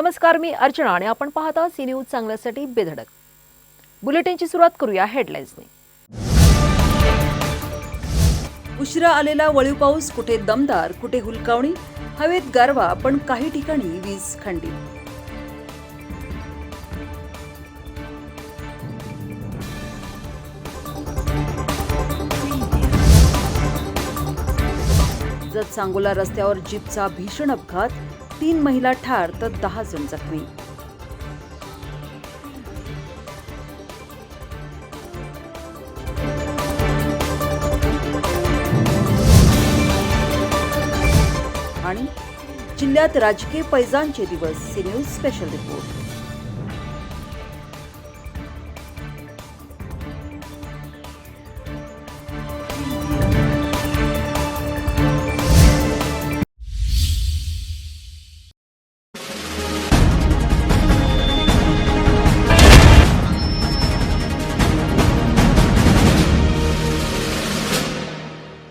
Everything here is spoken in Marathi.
नमस्कार मी अर्चना आणि आपण पाहता सी न्यूज चांगल्यासाठी बेधडक. बुलेटिनची सुरुवात करूया हेडलाईन्सने. उशिरा आलेला वळीव पाऊस कुठे दमदार कुठे हुलकावणी? हवेत गारवा पण काही ठिकाणी वीज खंडित. जत सांगोला रस्त्यावर जीपचा भीषण अपघात. तीन महिला ठार तर दहा जण जखमी. आणि जिल्ह्यात राजकीय पैजांचे दिवस सी न्यूज स्पेशल रिपोर्ट